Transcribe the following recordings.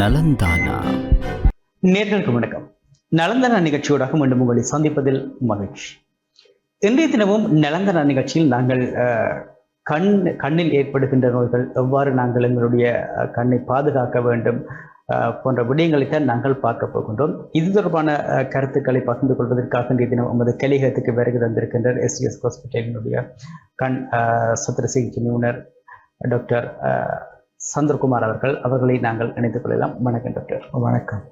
நலந்தானா? நேர்களுக்கு வணக்கம். நலந்தன நிகழ்ச்சியோடாக மீண்டும் உங்களை சந்திப்பதில் மகிழ்ச்சி. இன்றைய தினமும் நலந்தன நிகழ்ச்சியில் நாங்கள் அஹ், கண் கண்ணில் ஏற்படுகின்ற நோய்கள் எவ்வாறு நாங்கள் எங்களுடைய அஹ், கண்ணை பாதுகாக்க வேண்டும் போன்ற விடயங்களைத்தான் நாங்கள் பார்க்க போகின்றோம். இது தொடர்பான கருத்துக்களை பகிர்ந்து கொள்வதற்காக இன்றைய தினம் நமது கலிகத்துக்கு வருகை தந்திருக்கின்றார் எஸ்டிஎஸ் ஹாஸ்பிட்டலினுடைய கண் சத்திர சிகிச்சை நிபுணர் டாக்டர் அஹ், சந்திரகுமார் அவர்கள் அவர்களை நாங்கள் இணைத்துக் கொள்ளலாம். வணக்கம் டாக்டர். வணக்கம்.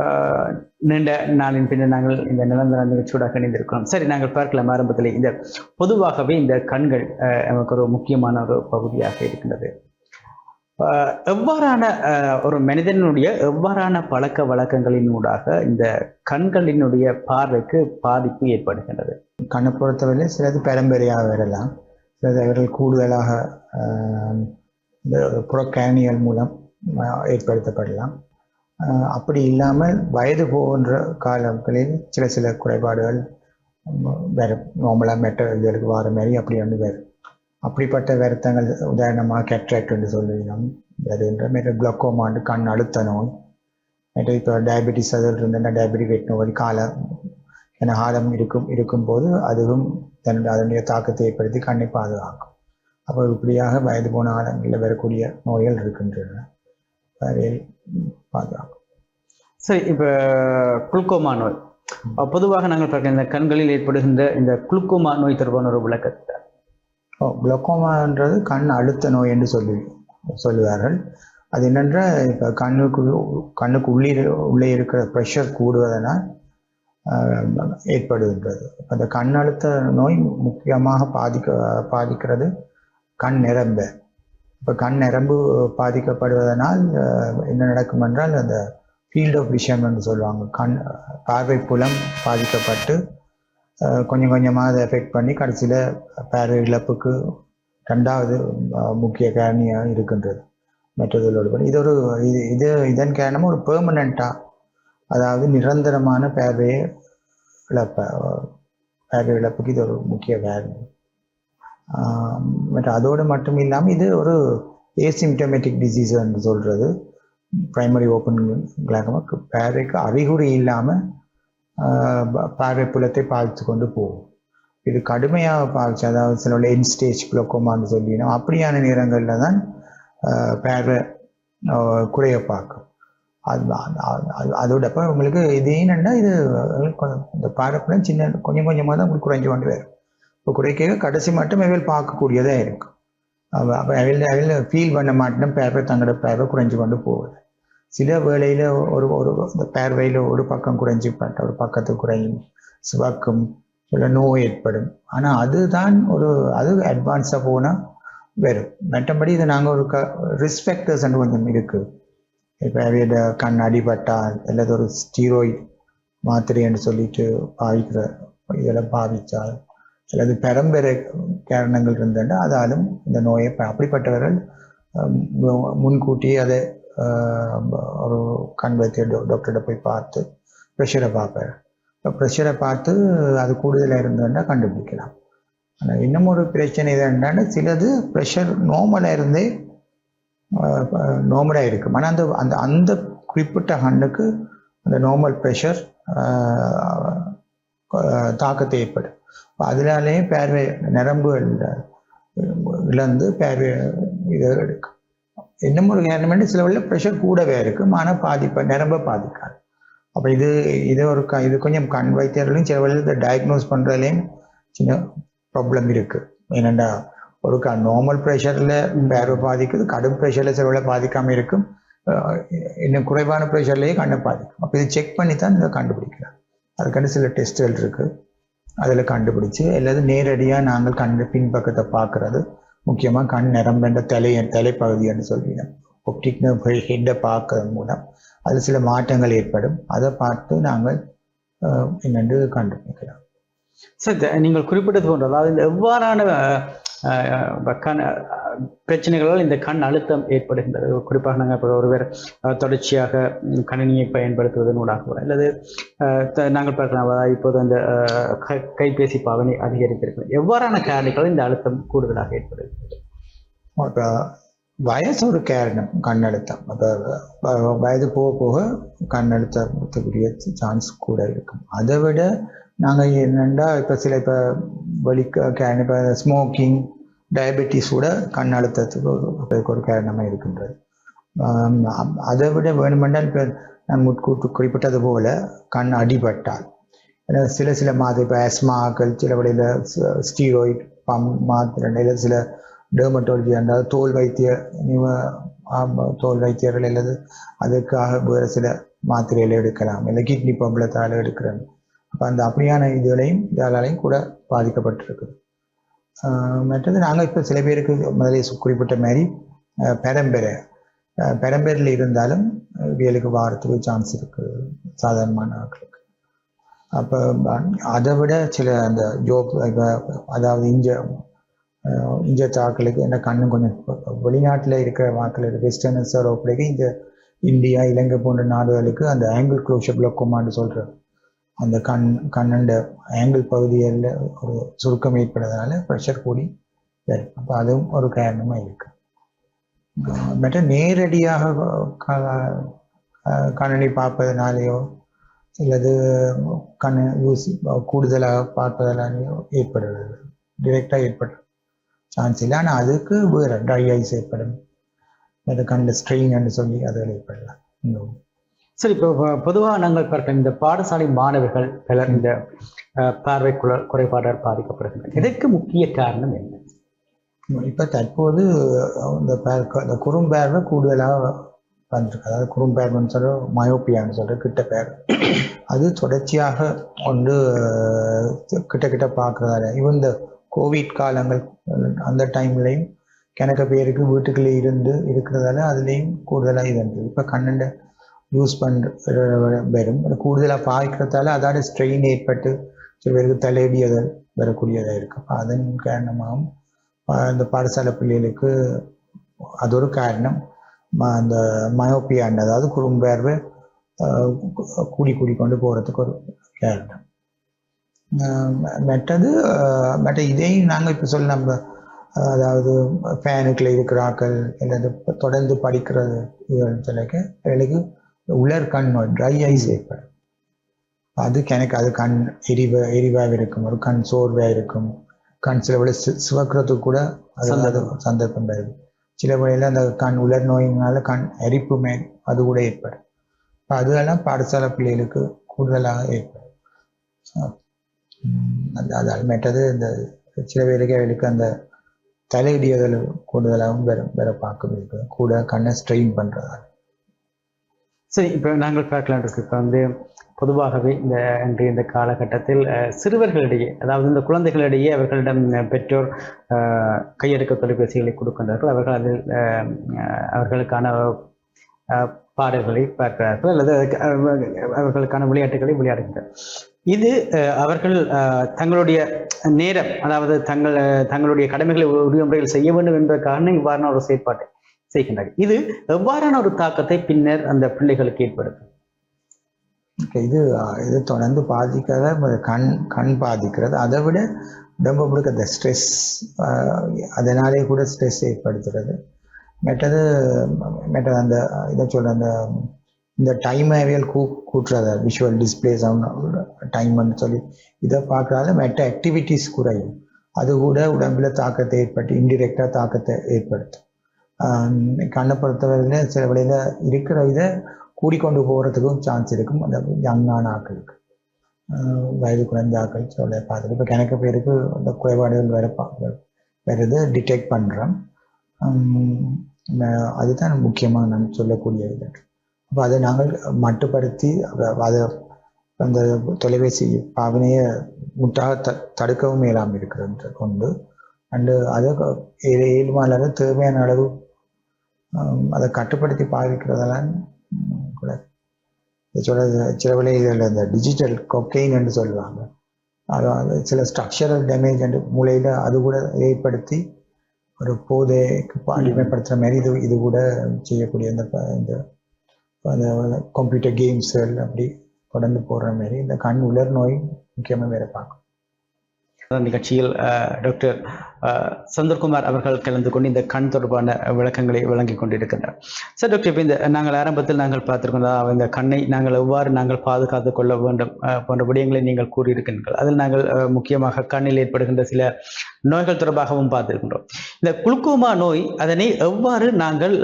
ஆஹ் நீண்ட நாளின் பின்னர் நாங்கள் இந்த நிரந்தர நிகழ்ச்சியோடாக இணைந்திருக்கிறோம். சரி நாங்கள் பார்க்கலாம் ஆரம்பத்தில். இந்த பொதுவாகவே இந்த கண்கள் நமக்கு ஒரு முக்கியமான ஒரு பகுதியாக இருக்கின்றது. எவ்வாறான ஒரு மனிதனுடைய எவ்வாறான பழக்க வழக்கங்களினூடாக இந்த கண்களினுடைய பார்வைக்கு பாதிப்பு ஏற்படுகின்றது? கண்ணை பொறுத்தவரை சிலது பரம்பரையாக வரலாம். சிலது அவர்கள் கூடுதலாக ஆஹ், இந்த புறக்கேனியல் மூலம் ஏற்படுத்தப்படலாம். அப்படி இல்லாமல் வயது போன்ற காலங்களில் சில சில குறைபாடுகள் வேறு நார்மலாக மெட்டர்களுக்கு வர மாதிரி அப்படி வந்து வரும். அப்படிப்பட்ட வருத்தங்கள் உதாரணமாக கேட்ராக்ட் என்று சொல்லுவோம் வருகின்ற மேலே குளக்கோமாண்டு கண் அழுத்த நோய். மற்ற இப்போ டயபெட்டிஸ் அதில் இருந்தேன்னா டயபெட்டிக் வெட் நோய் கால என ஆழம் இருக்கும் இருக்கும்போது அதுவும் தன்னுடைய அதனுடைய தாக்கத்தை ஏற்படுத்தி கண்ணை பாதுகாக்கும். அப்போ இப்படியாக வயது போன ஆழங்களில் வரக்கூடிய நோய்கள் இருக்கின்றன. அதில் பாதுகாக்கும் சரி இப்போ குளுக்கோமா நோய். பொதுவாக நாங்கள் பார்க்க இந்த கண்களில் ஏற்படுகின்ற இந்த குளுக்கோமா நோய் தொடர்பான ஒரு விளக்கத்தை. ஓ குளோக்கோமான்றது கண் அழுத்த நோய் என்று சொல்லி சொல்லுவார்கள். அது என்னென்றால் இப்போ கண்ணுக்கு கண்ணுக்கு உள்ளே உள்ளே இருக்கிற ப்ரெஷர் கூடுவதனால் ஏற்படுகின்றது. அந்த கண் அழுத்த நோய் முக்கியமாக பாதிக்க பாதிக்கிறது கண் நிரம்ப. இப்போ கண் நிரம்பு பாதிக்கப்படுவதனால் என்ன நடக்கும் என்றால் அந்த ஃபீல்ட் ஆஃப் விஷன் என்று சொல்லுவாங்க. கண் பார்வை புலம் பாதிக்கப்பட்டு கொஞ்சம் கொஞ்சமாக அதை எஃபெக்ட் பண்ணி கடைசியில் பார்வை இழப்புக்கு ரெண்டாவது முக்கிய காரணியாக இருக்கின்றது. மற்றதோடு இது ஒரு இது இது இதன் காரணமாக ஒரு பெர்மனண்ட்டாக அதாவது நிரந்தரமான பார்வையை இழப்ப பார்வை இழப்புக்கு இது ஒரு முக்கிய காரணம். பட் அதோடு மட்டும் இல்லாமல் இது ஒரு ஏசிம்டமேட்டிக் டிசீஸ் என்று சொல்கிறது ப்ரைமரி ஓப்பன் கிளாகமாக பேரைக்கு அறிகுறி இல்லாமல் பார்வை புலத்தை பாதித்து கொண்டு போகும். இது கடுமையாக பாதிச்சு அதாவது சில என் ஸ்டேஜ் குளோக்கோமான்னு சொல்லினோம் அப்படியான நேரங்களில் தான் பேரை குறைய பார்க்கும். அது அது- அதோட அப்போ உங்களுக்கு இது என்னன்னா இது இந்த பார்வைப்புலம் சின்ன கொஞ்சம் கொஞ்சமாக தான் உங்களுக்கு குறைஞ்சு கொண்டு வரும். குறைக்க கடைசி மட்டும் அவைகள் பார்க்கக்கூடியதாக இருக்கும் அப்போ அவள் அவையில் அவையில் ஃபீல் பண்ண மாட்டோம் பேப்பர் தங்களோட பார்வை குறைஞ்சு கொண்டு போகுது. சில வேளையில் ஒரு ஒரு இந்த பேர்வையில் ஒரு பக்கம் குறைஞ்சி பட்ட ஒரு பக்கத்து குறையும். சுவக்கும் சில நோய் ஏற்படும். ஆனால் அதுதான் ஒரு அது அட்வான்ஸாக போனால் வரும் மற்றபடி இது நாங்கள் ஒரு க ரிஸ்பெக்டர்ஸ் கொஞ்சம் இருக்குது இப்போ அவையோட கண் அடிபட்டால் அல்லது ஒரு ஸ்டீரோய்ட் மாத்திரைன்னு சொல்லிட்டு பாவிக்கிற இதெல்லாம் பாவித்தால் அல்லது பரம்பரை காரணங்கள் இருந்ததுன்னா அதாலும் இந்த நோயை ப- அப்படிப்பட்டவர்கள் முன்கூட்டியே அதை ஒரு கண் வைத்திய டாக்டர்கிட்ட போய் பார்த்து ப்ரெஷரை பார்ப்பார். இப்போ ப்ரெஷரை பார்த்து அது கூடுதலாக இருந்ததுன்னா கண்டுபிடிக்கலாம். ஆனால் இன்னும் ஒரு பிரச்சனை என்னன்னா சிலது ப்ரெஷர் நார்மலாக இருந்தே நார்மலாக இருக்கும். ஆனால் அந்த அந்த அந்த குறிப்பிட்ட கண்ணுக்கு அந்த நார்மல் ப்ரெஷர் தாக்கத்தை ஏற்படும். அதனாலேயே பார்வை நரம்புகள் இழந்து பார்வை இதை எடுக்கும். இன்னும் ஒரு காரணம் சில வழியில் ப்ரெஷர் கூடவே இருக்கும். ஆனால் பாதிப்ப நரம்பை பாதிக்காது. அப்போ இது இது ஒரு க இது கொஞ்சம் கண் வைத்தியர்களையும் சில வழியில் இதை டயக்னோஸ் பண்ணுறதுலேயும் சின்ன ப்ராப்ளம் இருக்குது ஏனெண்டா ஒரு க நார்மல் ப்ரெஷரில் பார்வை பாதிக்குது கடும் ப்ரெஷரில் சில வழியில் பாதிக்காமல் இருக்கும். இன்னும் குறைவான ப்ரெஷர்லேயே கண்ணை பாதிக்கும். அப்போ இது செக் பண்ணி தான் இதை கண்டுபிடிக்கலாம். அதுக்கான சில டெஸ்ட்டுகள் இருக்குது அதில் கண்டுபிடிச்சு அல்லது நேரடியாக நாங்கள் கண் பின்பக்கத்தை பார்க்கறது. முக்கியமாக கண் நிரம்பென்ற தலை தலைப்பகுதின்னு சொல்லினோம் ஒப்டிக் ஹெட்டை பார்க்கறது மூலம் அதில் சில மாற்றங்கள் ஏற்படும். அதை பார்த்து நாங்கள் அஹ், என்னென்று கண்டுபிடிக்கலாம். சார் நீங்கள் குறிப்பிட்டது போன்ற அதாவது இந்த எவ்வாறான கண் பிரச்சனைகளால் இந்த கண் அழுத்தம் ஏற்படுகின்றது. குறிப்பாக நாங்கள் இப்போ ஒருவர் தொடர்ச்சியாக கணினியை பயன்படுத்துவதனூடாக அல்லது த- நாங்கள் பார்க்கலாம் அதாவது இப்போது அந்த கைபேசி பாவனை அதிகரித்திருக்கிறது. எவ்வாறான காரணிகள் இந்த அழுத்தம் கூடுதலாக ஏற்படுகிறது இப்போ வயசு ஒரு காரணம் கண் அழுத்தம். அதாவது வயது போக போக கண் அழுத்தத்துக்குரிய சான்ஸ் கூட இருக்கும். அதை விட நாங்கள் என்னென்னா இப்போ சில இப்போ வலி கேன் இப்போ ஸ்மோக்கிங் டயபெட்டிஸ் கூட கண் அழுத்தத்துக்கு ஒரு காரணமாக இருக்கின்றது. அதை விட வேணுமென்றால் இப்போ நான் முட்கூட்டு குறிப்பிட்டது போல கண் அடிபட்டால். சில சில மாதிரி இப்போ ஆஸ்மாக்கள் சில வழியில் ஸ்டீராய்ட் பம் மாத்திரை இல்லை சில டெர்மட்டாலஜி அதாவது தோல் வைத்திய தோல் வைத்தியர்கள் அல்லது அதுக்காக வேறு சில மாத்திரைகளை எடுக்கலாம். இல்லை கிட்னி பம்பளத்தால் எடுக்கிறேன் அந்த அப்படியான இதுகளையும் இதனாலையும் கூட பாதிக்கப்பட்டிருக்கு. மற்றது நாங்கள் இப்போ சில பேருக்கு முதலே குறிப்பிட்ட மாதிரி பெரம்பரை பெரம்பேரில் இருந்தாலும் வேலுக்கு வாரத்துக்கு சான்ஸ் இருக்குது சாதாரணமான ஆட்களுக்கு. அப்போ அதை விட சில அந்த ஜோப் இப்போ அதாவது இஞ்ச இஞ்ச தாக்களுக்கு என்ன கண்ணு கொஞ்சம் வெளிநாட்டில் இருக்கிற வாக்கள் வெஸ்டர்னர்ஸ் ஒப்படைக்க இந்த இந்தியா இலங்கை போன்ற நாடுகளுக்கு அந்த ஆங்கிள் க்ளோஷர் பிளக் கொமான்னு சொல்கிறது அந்த கண் கண்ணண்ட ஆங்கிள் பகுதியில் ஒரு சுருக்கம் ஏற்படுறதுனால ப்ரெஷர் கூடி வரும் அப்போ அதுவும் ஒரு காரணமாக இருக்கு. மற்ற நேரடியாக கண்ணனை பார்ப்பதனாலேயோ அல்லது கண் யூசி கூடுதலாக பார்ப்பதனாலேயோ ஏற்படுறது டிரெக்டாக ஏற்படும். சான்ஸ் இல்லை. ஆனால் அதுக்கு வேறு ட்ரை ஐஸ் ஏற்படும். அது கண்ணில் ஸ்ட்ரெயின் சொல்லி அதில் ஏற்படலாம். இன்னும் சரி இப்போ பொதுவாக நாங்கள் பார்க்க இந்த பாடசாலை மாணவர்கள் பலர் இந்த பார்வை குறைபாடால் பாதிக்கப்படுகின்றனர். இதற்கு முக்கிய காரணம் என்ன? இப்போ தற்போது இந்த இந்த குறும்பேர்வை கூடுதலாக வந்திருக்கு. அதாவது குறும்பேர்வன்னு சொல்ற மயோப்பியான்னு சொல்ற கிட்ட பேர் அது தொடர்ச்சியாக கொண்டு கிட்ட கிட்ட பார்க்கறதால இவன் இந்த கோவிட் காலங்கள் அந்த டைம்லையும் கிணக்க பேருக்கு வீட்டுக்குள்ளே இருந்து இருக்கிறதால அதுலேயும் கூடுதலாக இது இருந்தது இப்போ கண்ணண்ட யூஸ் பண்ணுற வரும். கூடுதலாக பாய்க்கிறதால அதோட ஸ்ட்ரெயின் ஏற்பட்டு சில பேருக்கு தலைவியதல் வரக்கூடியதாக இருக்கு. அதன் காரணமாகவும் அந்த இந்த பாடசாலை பிள்ளைகளுக்கு அது ஒரு காரணம். ம- அந்த மயோப்பியாண்ட் அதாவது குறும்பேர்வை கூடி கூடி கொண்டு போகிறதுக்கு ஒரு காரணம். மற்றது மற்ற இதையும் நாங்கள் இப்போ சொல்ல நம்ம அதாவது ஃபேனுக்குள்ள இருக்கிறாக்கள் அல்லது தொடர்ந்து படிக்கிறது இதுன்னு உலர் கண் நோய் ட்ரை ஐஸ் ஏற்படும். அதுக்கு எனக்கு அது கண் எரிவ எரிவாக இருக்கும் ஒரு கண் சோர்வாக இருக்கும். கண் சில வேளை சிவக்கிறதுக்கு கூட அது சந்தர்ப்பம். வருது சில வேளையில் அந்த கண் உலர் நோயினால கண் எரிப்பு மே அது கூட ஏற்படும். அப்ப அதெல்லாம் பாடசாலை பிள்ளைகளுக்கு கூடுதலாக ஏற்படும். உம் அது அதால் மற்றது இந்த சில பேருக்கு அவர்களுக்கு அந்த தலையிடியதில் கூடுதலாகவும் வேற வேற பார்க்க கூட கண்ணை ஸ்ட்ரெயின் பண்ணுறதால சரி இப்போ நாங்கள் பார்க்கலாம் இருக்கு. இப்போ வந்து பொதுவாகவே இந்த இன்றைய இந்த காலகட்டத்தில் சிறுவர்களிடையே அதாவது இந்த குழந்தைகளிடையே அவர்களிடம் பெற்றோர் கையெடுக்க தொலைபேசிகளை கொடுக்கின்றார்கள். அவர்கள் அதில் அவர்களுக்கான பாடல்களை பார்க்கிறார்கள் அல்லது அவர்களுக்கான விளையாட்டுகளை விளையாடுகின்றனர். இது அவர்கள் தங்களுடைய நேரம் அதாவது தங்கள் தங்களுடைய கடமைகளை உரிய முறையில் செய்ய வேண்டும் என்பதற்காக இவ்வாறான ஒரு செயற்பாட்டை. செய்கின்றார்கள். இது எவ்வாறான ஒரு தாக்கத்தை பின்னர் அந்த பிள்ளைகளுக்கு ஏற்படுத்தும்? இது இது தொடர்ந்து பாதிக்கிறத கண் கண் பாதிக்கிறது. அதை விட உடம்பு முழுக்க ஸ்ட்ரெஸ் அதனாலே கூட ஸ்ட்ரெஸ் ஏற்படுத்துறது. மற்றது மற்றது அந்த இதை சொல்ற அந்த இந்த டைம் அவியல் கூ கூட்டுறத விஷுவல் டிஸ்பிளேஸ் டைம்னு சொல்லி இதை பார்க்கறதால மற்ற ஆக்டிவிட்டீஸ் குறையும். அது கூட உடம்புல தாக்கத்தை ஏற்பட்டு இன்டிரெக்டாக தாக்கத்தை ஏற்படுத்தும். கண்ணை பொறுத்தவரையில் சில வழியில் இருக்கிற இதை கூடிக்கொண்டு போகிறதுக்கும் சான்ஸ் இருக்கும். அந்த யங்கான ஆட்களுக்கு. வயது குறைந்த ஆட்கள் சொல்ல பார்த்துட்டு. இப்போ கிணக்க பேருக்கு அந்த குறைபாடுகள் வேறு பா வருது டிடெக்ட் பண்ணுறோம் அதுதான் முக்கியமாக நான் சொல்லக்கூடிய இது. அப்போ அதை நாங்கள் மட்டுப்படுத்தி அதை அந்த தொலைபேசி பாவனையை முட்டாக த தடுக்கவும் இயலாமல் இருக்கிறது கொண்டு. அண்டு அதை ஏழு மாதம் தேவையான அளவு அதை கட்டுப்படுத்தி பாதிக்கிறதெல்லாம் கூட இது சொல்றது சில இதில் இந்த டிஜிட்டல் கொக்கெயின் என்று சொல்லுவாங்க. அது அது சில ஸ்ட்ரக்சரல் டேமேஜ் என்று மூளையில் அது கூட ஏற்படுத்தி ஒரு போதைக்கு அடிமைப்படுத்துகிற மாதிரி இது இது கூட செய்யக்கூடிய இந்த இந்த அந்த கம்ப்யூட்டர் கேம்ஸ் அப்படி தொடர்ந்து போடுற மாதிரி இந்த கண் உலர் நோய் முக்கியமாக வேறு பார்க்கும் நிகழ்ச்சியில் டாக்டர் சந்தர்குமார் அவர்கள் கலந்து கொண்டு இந்த கண் தொடர்பான விளக்கங்களை வழங்கி கொண்டிருக்கின்றனர் சார் டாக்டர் இப்போ இந்த நாங்கள் ஆரம்பத்தில் நாங்கள் பார்த்திருக்கோம் இந்த கண்ணை நாங்கள் எவ்வாறு நாங்கள் பாதுகாத்துக் கொள்ள வேண்டும் போன்ற விடயங்களை நீங்கள் கூறியிருக்கின்றீர்கள். அதில் நாங்கள் முக்கியமாக கண்ணில் ஏற்படுகின்ற சில நோய்கள் தொடர்பாகவும் பார்த்துருக்கின்றோம். இந்த குளுக்கோமா நோய் அதனை எவ்வாறு நாங்கள்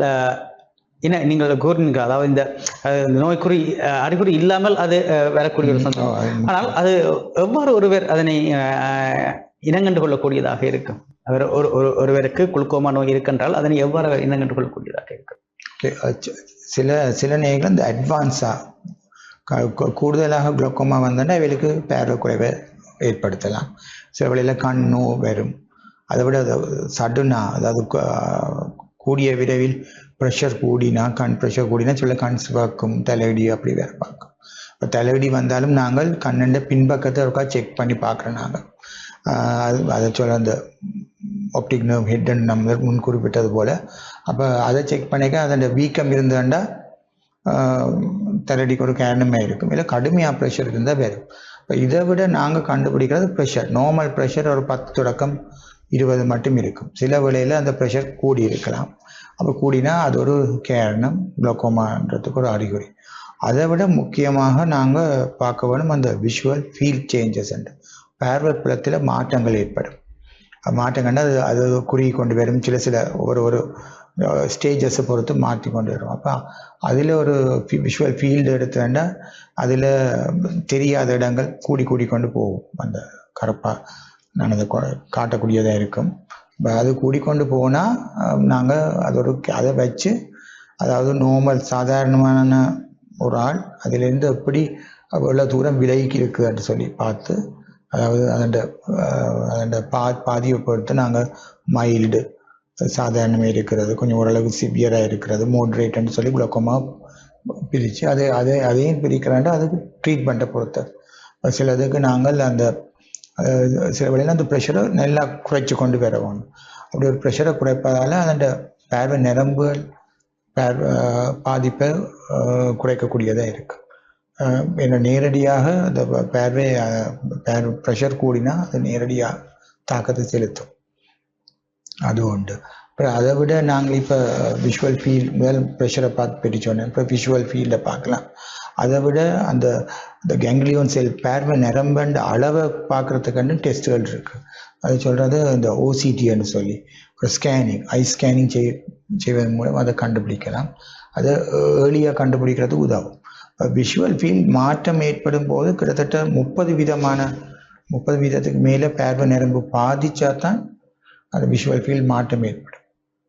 என்ன நீங்கள் கூறினீர்கள் அதாவது இந்த நோய்க்குறி அறிகுறி இல்லாமல் அது வரக்கூடிய ஒரு சந்தர்ப்பம் ஆனால் அது எவ்வாறு ஒருவர் அதனை இனங்கண்டு கொள்ளக்கூடியதாக இருக்கும்? அவர் ஒரு ஒரு ஒருவருக்கு குளுக்கோமா நோய் இருக்கின்றால் அதனை எவ்வாறு இனங்கண்டு கொள்ளக்கூடியதாக இருக்கும்? சில சில நேரங்கள் இந்த அட்வான்ஸாக கூடுதலாக குளோக்கோமா வந்தோன்னா இவளுக்கு குறைவை ஏற்படுத்தலாம். சில வழியில் கண் நோவு வரும். அதை விட சடுனா அதாவது கூடிய விரைவில் ப்ரெஷர் கூடினா கண் ப்ரெஷர் கூடினா சில கண் சிவக்கும் தலையடி அப்படி வேற பார்க்கும். இப்போ தலையடி வந்தாலும் நாங்கள் கண்ணண்ட பின்பக்கத்தை ஒருக்கா செக் பண்ணி பார்க்குறோம் நாங்கள் அது அதை சொல்ல அந்த ஆப்டிக் நர்வ் ஹெட் அண்ட் நம்ம முன் குறிப்பிட்டது போல். அப்போ அதை செக் பண்ணிக்க அதோட வீக்கம் இருந்தாண்டா தலையடிக்கு ஒரு காரணமே இருக்கும். இல்லை கடுமையாக ப்ரெஷர் இருந்தால் வரும் இப்போ இதை விட நாங்கள் கண்டுபிடிக்கிறது ப்ரெஷர் நார்மல் ப்ரெஷர் ஒரு பத்து தொடக்கம் இருபது மட்டும் இருக்கும். சில வேளையில் அந்த ப்ரெஷர் கூடி இருக்கலாம். அப்போ கூடினா அது ஒரு காரணம். குளோக்கோமான்றதுக்கு ஒரு அறிகுறி. அதை விட முக்கியமாக நாங்கள் பார்க்க வேணும் அந்த விஷுவல் ஃபீல் சேஞ்சஸ் பார்வை புலத்தில் மாற்றங்கள் ஏற்படும். மாற்றங்கள்னா அது அது குறுகி கொண்டு வரும். சில சில ஒரு ஒரு ஸ்டேஜஸை பொறுத்து மாற்றி கொண்டு வரும். அப்போ அதில் ஒரு விஷுவல் ஃபீல்டு எடுத்தேன்னா அதில் தெரியாத இடங்கள் கூடி கூடி கொண்டு போகும். அந்த கருப்பாக நான் கொ- காட்டக்கூடியதாக இருக்கும். இப்போ அது கூடிக்கொண்டு போனால் நாங்கள் அதோட அதை வச்சு அதாவது நோமல் சாதாரணமான ஒரு ஆள் அதிலிருந்து எப்படி எவ்வளோ தூரம் விலகி இருக்குதுன்னு சொல்லி பார்த்து அதாவது அதோட அதோட பா பாதியை பொறுத்து நாங்கள் மைல்டு சாதாரணமாக இருக்கிறது கொஞ்சம் ஓரளவு சிவியராக இருக்கிறது மோட்ரேட்னு சொல்லி குழக்கமாக பிரித்து அதை அதை அதையும் பிரிக்கிறாண்டு அதுக்கு ட்ரீட்மெண்ட்டை பொறுத்து. சிலதுக்கு நாங்கள் அந்த சில வேளையில் அந்த ப்ரெஷரை நல்லா குறைச்சி கொண்டு வர வேணும் அப்படி ஒரு ப்ரெஷரை குறைப்பதால் அதோட பார்வை நரம்புகள் பார்வை பாதிப்பை அஹ், குறைக்கக்கூடியதாக இருக்கு. அஹ், என்ன நேரடியாக அந்த பேர்வை பார்வை அஹ், ப்ரெஷர் கூடினா அது நேரடியாக தாக்கத்தை செலுத்தும். அது உண்டு. அப்புறம் அதை விட நாங்கள் இப்போ விஷுவல் ஃபீல் முதல் ப்ரெஷரை பார்த்து பிரிச்சோன்னே இப்போ விஷுவல் ஃபீல்டை பார்க்கலாம். அதை விட அந்த அந்த கேங்க்லியோன் செல் பேர்வை நிரம்பண்ட அளவை பார்க்குறதுக்கான டெஸ்ட்டுகள் இருக்குது அது சொல்கிறது இந்த ஓசிடின்னு சொல்லி ஒரு ஸ்கேனிங் ஐ ஸ்கேனிங் செய் செய்வதன் மூலம் அதை கண்டுபிடிக்கலாம். அதை ஏர்லியாக கண்டுபிடிக்கிறது உதவும். விஷுவல் ஃபீல்ட் மாற்றம் ஏற்படும் போது கிட்டத்தட்ட முப்பது விதமான முப்பது வீதத்துக்கு மேலே பார்வை நரம்பு பாதிச்சா தான் அந்த விஷுவல் ஃபீல்ட் மாற்றம் ஏற்படும்.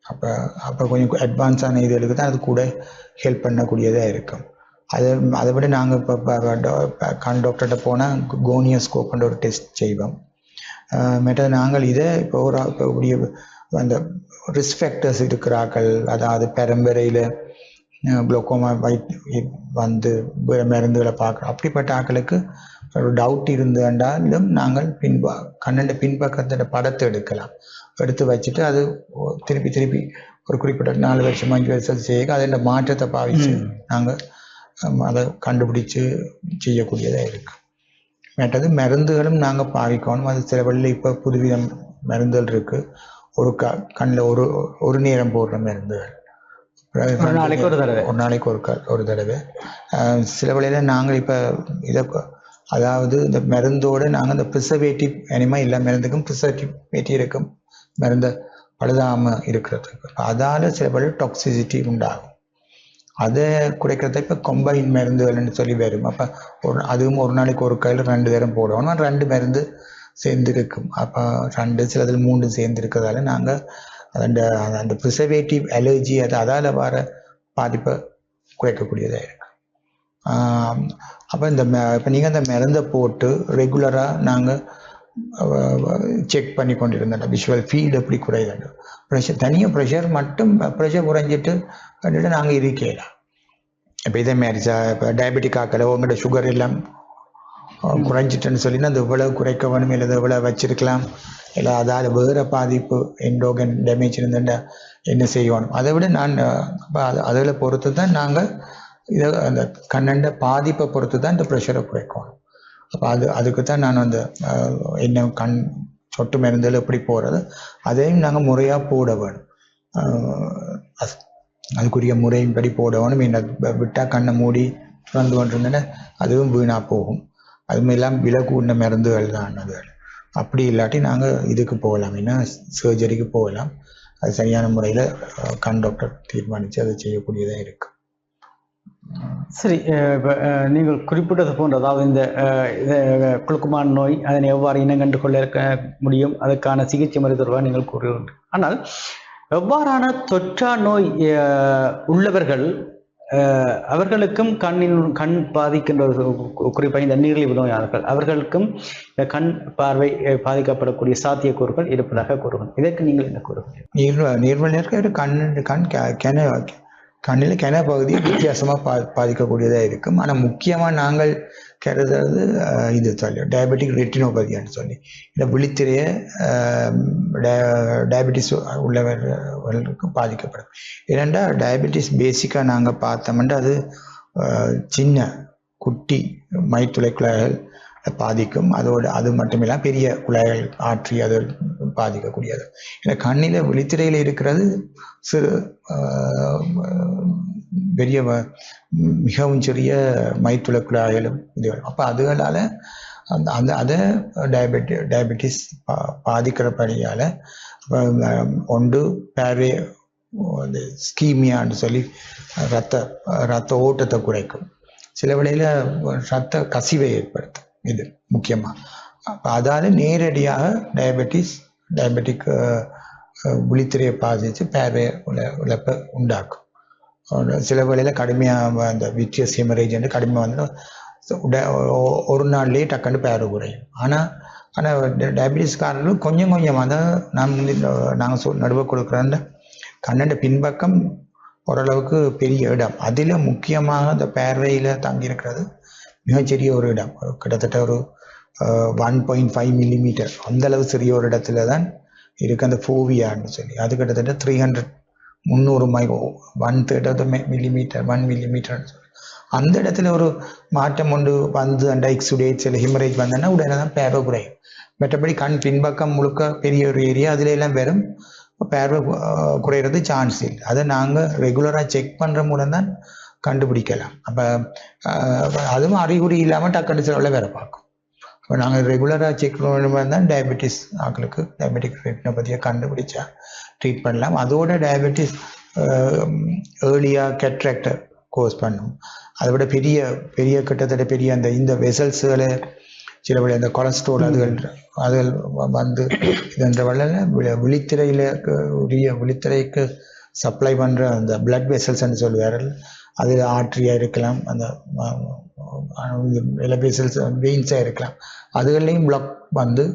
அப்போ அப்போ கொஞ்சம் அட்வான்ஸான இதுகளுக்கு தான் அது கூட ஹெல்ப் பண்ணக்கூடியதாக இருக்கும். அதை அதை விட நாங்கள் இப்போ கண் டாக்டர்கிட்ட போனால் கோனியோஸ்கோப்ன்ற ஒரு டெஸ்ட் செய்வோம். மெட்டது நாங்கள் இதை இப்போ ஒரு இப்போ உடைய அந்த ரிஸ்க் ஃபேக்டர்ஸ் இருக்கிறார்கள். அதாவது பெரம்பரையில் குளோக்கோமா வைட் வந்து மருந்துகளை பார்க்குறோம் அப்படிப்பட்ட ஆட்களுக்கு ஒரு டவுட் இருந்தேன்டாலும் நாங்கள் பின்பா கண்ணண்ட பின்பக்கத்தோட படத்தை எடுக்கலாம். எடுத்து வச்சுட்டு அது திருப்பி திருப்பி ஒரு குறிப்பிட்ட நாலு வருஷம் அஞ்சு வருஷம் செய்ய அதோட மாற்றத்தை பாவிச்சு. நாங்கள் அதை கண்டுபிடிச்சு செய்யக்கூடியதாக இருக்கு. மற்றது மருந்துகளும் நாங்கள் பாவிக்கணும். அது சில வழியில் இப்போ புதுவிதம் மருந்துகள் இருக்கு. ஒரு க கண்ணில் ஒரு ஒரு நேரம் போடுற மருந்துகள். ஒரு நாளைக்கு ஒரு தடவை. ஒரு நாளைக்கு ஒரு க- ஒரு தடவை. சில வழியில் நாங்கள் இப்போ இதை அதாவது இந்த மருந்தோடு நாங்கள் இந்த ப்ரிசர்வேட்டிவ் இனிமே எல்லா மருந்துக்கும் ப்ரிசர்வேட்டிவ் இருக்கும் மருந்தை பழுதாமல் இருக்கிறதுக்கு அதால் சில வழி டாக்ஸிசிட்டி உண்டாகும். அதை குறைக்கிறத இப்போ கொம்பைன் மருந்துகள்னு சொல்லி வரும். அப்போ ஒரு அதுவும் ஒரு நாளைக்கு ஒரு கையில் ரெண்டு தரம் போடுவோம். ரெண்டு மருந்து சேர்ந்து இருக்கும் அப்போ ரெண்டு சிலதில் மூன்று சேர்ந்து இருக்கிறதால நாங்கள் அந்த அந்த ப்ரிசர்வேட்டிவ் அலர்ஜி அது அதால் வர பாதிப்பை குறைக்கக்கூடியதாக இருக்கு. அப்போ இந்த இப்போ நீங்கள் அந்த மருந்தை போட்டு ரெகுலராக நாங்கள் செக் பண்ணி கொண்டிருந்தேன் விஷுவல் ஃபீல்டு எப்படி குறையுது ப்ரெஷர் தனியாக ப்ரெஷர் மட்டும் ப்ரெஷர் குறைஞ்சிட்டு வந்துட்டு நாங்கள் இருக்கலாம் இப்போ இதே மாதிரி இப்போ டயபெட்டிக் ஆக்கலை உங்கள்கிட்ட சுகர் எல்லாம் அஹ், குறைஞ்சிட்டுன்னு சொல்லினா அது இவ்வளவு குறைக்க வேணும் இல்லை இவ்வளோ வச்சிருக்கலாம். இல்லை அதால் வேறு பாதிப்பு என்டோகன் டேமேஜ் இருந்துட்டா என்ன செய்யணும்? அதை விட நான் அதில் பொறுத்து தான் நாங்கள் இதை அந்த கண்ணண்ட பாதிப்பை பொறுத்து தான் இந்த ப்ரெஷரை குறைக்கணும். அப்போ அது அதுக்கு தான் நான் அந்த என்ன கண் சொட்டு மருந்துகள் எப்படி போகிறது அதையும் நாங்கள் முறையாக போட வேணும். அதுக்குரிய முறையின்படி போட வேணும். என்ன விட்டால் கண்ணை மூடி திறந்து கொண்டிருந்தேன்னா அதுவும் வீணாக போகும். அதுமாரிலாம் விலை கூடின மருந்துகள் தான் அது. அப்படி இல்லாட்டி நாங்கள் இதுக்கு போகலாம். ஏன்னா சர்ஜரிக்கு போகலாம். அது சரியான முறையில் கண் டாக்டர் தீர்மானித்து அதை செய்யக்கூடியதாக இருக்குது சரி அஹ் நீங்கள் குறிப்பிட்டது போன்ற அதாவது இந்த அஹ், குளுக்குமான் நோய் அதனை எவ்வாறு இனங்கண்டு கொள்ள இருக்க முடியும் அதற்கான சிகிச்சை முறை தொடர்பாக நீங்கள் கூறுகிறீர்கள். ஆனால் எவ்வாறான தொற்றா நோய் அஹ், உள்ளவர்கள் அஹ், அவர்களுக்கும் கண்ணின் கண் பாதிக்கின்ற ஒரு குறிப்பாக இந்த நீரிழிவு நோயாளர்கள் அவர்களுக்கும் கண் பார்வை பாதிக்கப்படக்கூடிய சாத்தியக்கூறுகள் இருப்பதாக கூறுகிறோம் இதற்கு நீங்கள் என்ன கூறுகிறீர்கள்? நீர் நீர்மல் கண் கண் கெ- கண்ணில் கென பகுதி வித்தியாசமாக பா பாதிக்கக்கூடியதாக இருக்கும். ஆனால் முக்கியமாக நாங்கள் கருதுறது இது சொல்லி டயபெட்டிக் ரெட்டினோபதின்னு சொல்லி. இந்த விழித்திரையை டயபெட்டிஸ் உள்ளவர்களுக்கு பாதிக்கப்படும். ஏனெண்டா டயபெட்டிஸ் பேசிக்காக நாங்கள் பார்த்தோம்னா அது சின்ன குட்டி மைத்துளை குழாய்கள் பாதிக்கும். அதோடு அது மட்டுமில்லாம பெரிய குழாய்கள் ஆற்றி அது பாதிக்கக்கூடியது. ஏன்னா கண்ணில் விழித்திரையில் இருக்கிறது சிறு பெரிய வ- மிகவும் சிறிய மைத்துள குழாய்களும் இது அப்போ அதுகளால் அந்த அந்த அதை டயபெட்டி டயபெட்டிஸ் பா பாதிக்கிற பணியால் ஒன்று பேரே அந்த ஸ்கீமியான்னு சொல்லி ரத்த ரத்த ஓட்டத்தை குறைக்கும். சில வேளையில் ரத்த கசிவை ஏற்படுத்தும். இது முக்கியமாக அப்போ அதால் நேரடியாக டயபெட்டிஸ் டயபெட்டிக் விழித்திரையை பாதித்து பேரே உள்ள இழப்பை உண்டாக்கும். சில வேளையில் கடுமையாக அந்த விட்ரியஸ் ஹெமரேஜ் என்று கடுமையாக வந்து ஒரு நாள்லேயே டக்குன்னு பேர குறையும். ஆனால் ஆனால் டயபெட்டிஸ்காரர்கள் கொஞ்சம் கொஞ்சமாக தான் நாம் நாங்கள் சொல் நடுவ அந்த கண்ணண்ட பின்பக்கம் ஓரளவுக்கு பெரிய இடம். அதில் முக்கியமாக அந்த பேர்வையில் தங்கியிருக்கிறது மிகச்சிறிய ஒரு இடம். கிட்டத்தட்ட ஒரு ஒன் பாயிண்ட் ஃபைவ் மில்லிமீட்டர் அந்தளவு சிறிய ஒரு இடத்துல தான் இருக்கு அந்த ஃபோவியான்னு சொல்லி. அது கிட்டத்தட்ட த்ரீ ஹண்ட்ரட் முந்நூறு micro one third millimetre one மில்லிமீட்டர்னு சொல்லி. அந்த இடத்துல ஒரு மாற்றம் ஒன்று வந்து அந்த எக்ஸுடேட் சில ஹிமரேஜ் வந்தோன்னா உடனே தான் பேரோ குறையும். மற்றபடி கண் பின்பக்கம் முழுக்க பெரிய ஒரு ஏரியா அதுல எல்லாம் வெறும் பேரவை குறையிறது சான்ஸ் இல்லை. அதை நாங்கள் ரெகுலராக செக் பண்ணுற மூலம் தான் கண்டுபிடிக்கலாம். அப்போ அதுவும் அறிகுறி இல்லாமல் டக்குனு சில வேற பார்க்கும். இப்போ நாங்கள் ரெகுலராக செக் பண்ணும்போது தான் டயபெட்டிஸ் ஆக்களுக்கு டயபெட்டிக் ரெட்டினோபதியை கண்டுபிடிச்சா ட்ரீட் பண்ணலாம். அதோட டயபெட்டிஸ் ஏர்லியாக கெட்ராக்டர் கோர்ஸ் பண்ணும். அதை விட பெரிய பெரிய கிட்டத்தட்ட பெரிய அந்த இந்த வெசல்ஸுகளை சில வழி அந்த கொலஸ்ட்ரால் அதுகள் அதுகள் வந்து இதுன்ற வழியில் விழித்திரையில உரிய விழித்திரைக்கு சப்ளை பண்ணுற அந்த பிளட் வெசல்ஸ்ன்னு சொல்லுவார்கள். அது ஆற்றியாக இருக்கலாம் அந்த இல வெயின்ஸாக இருக்கலாம். அதுகள்லையும் பிளாக் வந்து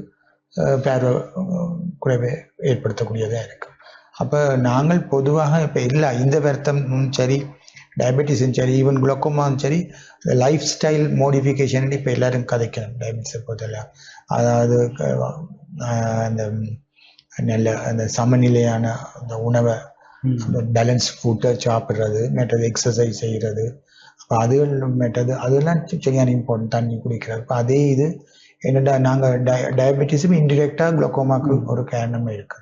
பேரோ பேர குறைவை ஏற்படுத்தக்கூடியதாக இருக்கும். அப்போ நாங்கள் பொதுவாக இப்போ இல்லை இந்த வருத்தமும் சரி டயபெட்டிஸும் சரி ஈவன் குளோக்கோமாவும் சரி லைஃப் ஸ்டைல் மோடிஃபிகேஷன் இப்போ எல்லோரும் கதைக்கணும் டயபெட்டிஸை பொறுத்தவரை அதாவது அந்த நல்ல அந்த சமநிலையான அந்த உணவை அந்த பேலன்ஸ் ஃபுட்டை சாப்பிட்றது மற்றது எக்ஸசைஸ் செய்கிறது அப்போ அதுகள் மற்றது அதெல்லாம் சரியான இம்பார்ட்டன்ட் தண்ணி குடிக்கிறது. அப்போ அதே இது என்னடா நாங்கள் டய டயபெட்டிஸும் இன்டிரெக்டாக குளோக்கோமாக்கு ஒரு காரணம் இருக்கு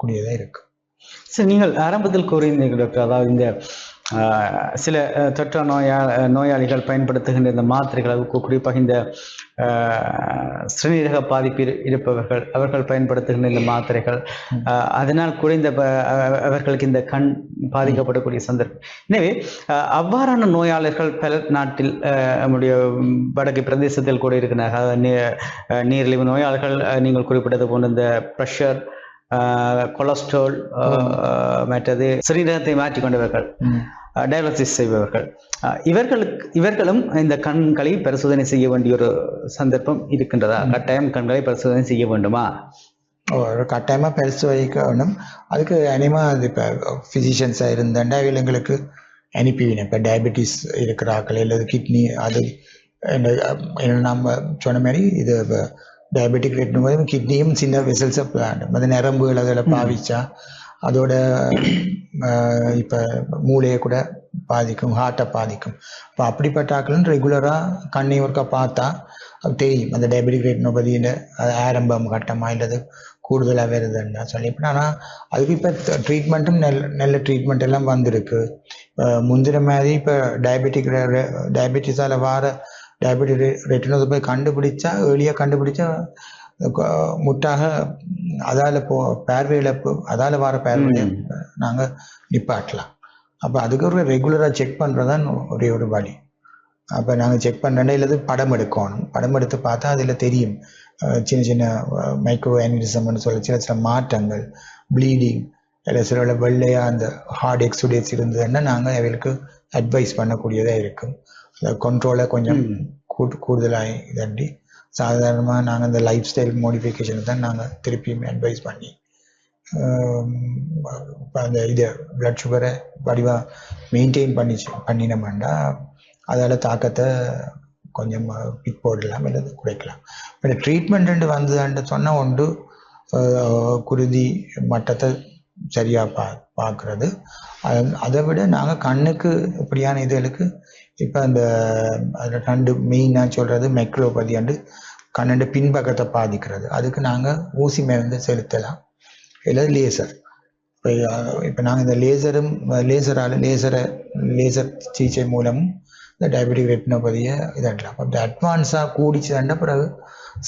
கூடியதாக இருக்கு. சரி நீங்கள் ஆரம்பத்தில் கூறியிருந்தீர்கள் டாக்டர் அதாவது இந்த சில தொற்றா நோயா நோயாளிகள் பயன்படுத்துகின்ற இந்த மாத்திரைகள் குறிப்பாக இந்த சிறுநீரக பாதிப்பு இரு- இருப்பவர்கள் அவர்கள் பயன்படுத்துகின்ற இந்த மாத்திரைகள் அதனால் குறைந்த அவர்களுக்கு இந்த கண் பாதிக்கப்படக்கூடிய சந்தர்ப்பம் எனவே அவ்வாறான நோயாளர்கள் பல நாட்டில் நம்முடைய வடக்கு பிரதேசத்தில் கூட இருக்கிறார்கள். நீரிழிவு நோயாளர்கள் நீங்கள் குறிப்பிட்டது போன்ற இந்த ப்ரெஷர் கொலஸ்ட்ரால் மற்றது சிறுநீரகத்தை மாற்றிக் கொண்டவர்கள். டயாலிசிஸ் செய்பவர்கள். இவர்களுக்கு இவர்களும் இந்த கண்களை பரிசோதனை செய்ய வேண்டிய ஒரு சந்தர்ப்பம் இருக்கின்றதா? கட்டாயம் கண்களை பரிசோதனை செய்ய வேண்டுமா? ஒரு கட்டாயமாக பரிசோதிக்க வேணும் அதுக்கு அனிமா அது இப்போ ஃபிசிஷியன்ஸாக இருந்தாண்டா இவங்களுக்கு அனுப்பிவினேன் இப்போ டயபெட்டிஸ் இருக்கிற ஆக்கள் அல்லது கிட்னி அது என்ன நம்ம சொன்ன மாதிரி இது டயபெட்டிக் ரேட்னும் போது கிட்னியும் சின்ன வெசல்ஸை அது நரம்புகள் அதில் பாவிச்சா அதோட இப்போ மூளையை கூட பாதிக்கும் ஹார்ட்டை பாதிக்கும். இப்போ அப்படிப்பட்ட ஆக்களும் ரெகுலராக கண்ணை ஒருக்கா பார்த்தா அது தெரியும். அந்த டயபெட்டிக் ரெட்டினோபதியின் ஆரம்பம் கட்டமாக இல்லது கூடுதலாக வருதுன்னா சொல்லிப்பேன் ஆனால் அதுக்கு இப்போ ட்ரீட்மெண்ட்டும் நல்ல நல்ல ட்ரீட்மெண்ட் எல்லாம் வந்திருக்கு. அஹ் முந்தின மாதிரி இப்போ டயபெட்டிக் டயபெட்டிஸால் வார டயபெட்டிக் ரெட்டினோபதி கண்டுபிடிச்சா ஏர்லியாக கண்டுபிடிச்சா முட்டாக அதால் போ பார்வை இழப்பு அதால் வர பார்வை ம். நாங்கள் நிப்பாட்டலாம். அப்போ அதுக்கு ஒரு ரெகுலராக செக் பண்ணுறதான் ஒரே ஒரு வழி. அப்போ நாங்கள் செக் பண்ணுறேன் இல்லது படம் எடுக்கணும். படம் எடுத்து பார்த்தா அதில் தெரியும். சின்ன சின்ன மைக்ரோ ஆனிசம்னு சொல்ல சின்ன சின்ன மாற்றங்கள் ப்ளீடிங் இல்லை சில வெள்ளையாக அந்த ஹார்ட் எக்ஸுடேட்ஸ் இருந்ததுன்னா நாங்கள் அவைகளுக்கு அட்வைஸ் பண்ணக்கூடியதாக இருக்கும். அந்த கண்ட்ரோலை கொஞ்சம். கூட்டு கூடுதலாக இதண்டி சாதாரணமாக நாங்கள் இந்த லைஃப் ஸ்டைல் மோடிஃபிகேஷன் தான் நாங்கள் திருப்பியும் அட்வைஸ் பண்ணி இப்போ அந்த இது பிளட் சுகரை வடிவாக மெயின்டைன் பண்ணி பண்ணினோம்னா அதால் தாக்கத்தை கொஞ்சம் பிக் போடலாம் இல்லை குறைக்கலாம். இப்போ ட்ரீட்மெண்ட் வந்ததுன்னு சொன்னால் ஒன்று குருதி மட்டத்தை சரியாக பா பார்க்குறது அதை விட நாங்கள் கண்ணுக்கு இப்படியான இதுகளுக்கு இப்போ அந்த அதில் ரெண்டு மெயினாக சொல்கிறது மைக்ரோபதி அண்டு கண்ணண்டு பின்பக்கத்தை பாதிக்கிறது. அதுக்கு நாங்கள் ஊசி மருந்து செலுத்தலாம். இல்லை லேசர் இப்போ இப்போ நாங்கள் இந்த லேசரும் லேசரால் லேசரை லேசர் சிகிச்சை மூலமும் இந்த டயபெட்டிக் ரெட்டினோபதியை இதாகலாம் அப்போ அட்வான்ஸாக கூடிச்சுதாண்ட பிறகு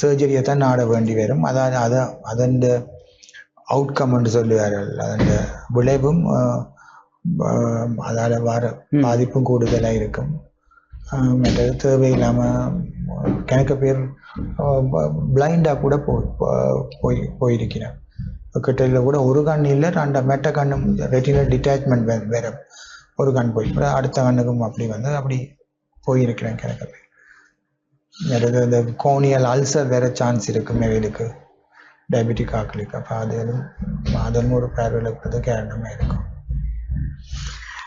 சர்ஜரியை தான் நாட வேண்டி வரும். அதாவது அதை அதன் அவுட்கம்னு சொல்லுவார்கள். அதன் விளைவும் அதால் வர. பாதிப்பும் கூடுதலாக இருக்கும். மற்றது தேவையில்லாமல் கணக்க பேர் பிளைண்டாக கூட போ போ- போய் போயிருக்கிறேன். கிட்டத்தில் கூட ஒரு கண் இல்லை ரெண்டு மெட்ட கண்ணும் ரெட்டினல் டிட்டாச்மெண்ட் வேறு வேற ஒரு கண் போய் அப்புறம் அடுத்த கண்ணுக்கும் அப்படி வந்து அப்படி போயிருக்கிறேன் கிணக்க பேர். மற்றது இந்த கோனியல் அல்சர் வேற சான்ஸ் இருக்கு மேலுக்கு. டயபெட்டிக் ஆக்களுக்கு அப்போ அது அதன் ஒரு பார்வையில் காரணமாக இருக்கும்.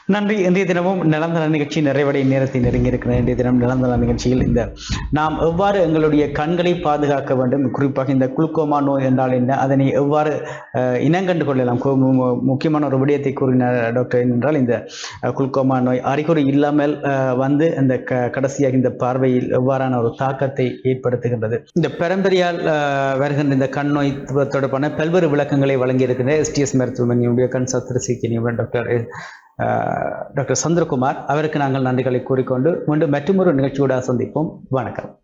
நன்றி. இன்றைய தினமும் நிலந்தர நிகழ்ச்சி நிறைவடை நேரத்தை நெருங்கி இந்திய இன்றைய தினம் நிலந்தர நிகழ்ச்சியில் இந்த நாம் எவ்வாறு எங்களுடைய கண்களை பாதுகாக்க வேண்டும் குறிப்பாக இந்த குளுக்கோமா நோய் என்றால் என்ன அதனை எவ்வாறு இனங்கண்டு கொள்ளலாம். மு- முக்கியமான ஒரு விடயத்தை கூறினார் டாக்டர் என்றால் இந்த குளுக்கோமா நோய் அறிகுறி இல்லாமல் வந்து இந்த க கடைசியாக இந்த பார்வையில் எவ்வாறான ஒரு தாக்கத்தை ஏற்படுத்துகின்றது. இந்த பெரம்பரியால் அஹ், வருகின்ற இந்த கண் நோய் தொடர்பான பல்வேறு விளக்கங்களை வழங்கியிருக்கின்ற எஸ்டிஎஸ் மருத்துவமனையுடைய கண் சத்திர சிகிச்சை டாக்டர் டாக்டர் சந்திரகுமார் அவருக்கு நாங்கள் நன்றிகளை கூறிக்கொண்டு மீண்டும் மற்றொரு நிகழ்ச்சியோட சந்திப்போம். வணக்கம்.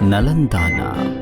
நலந்தானா.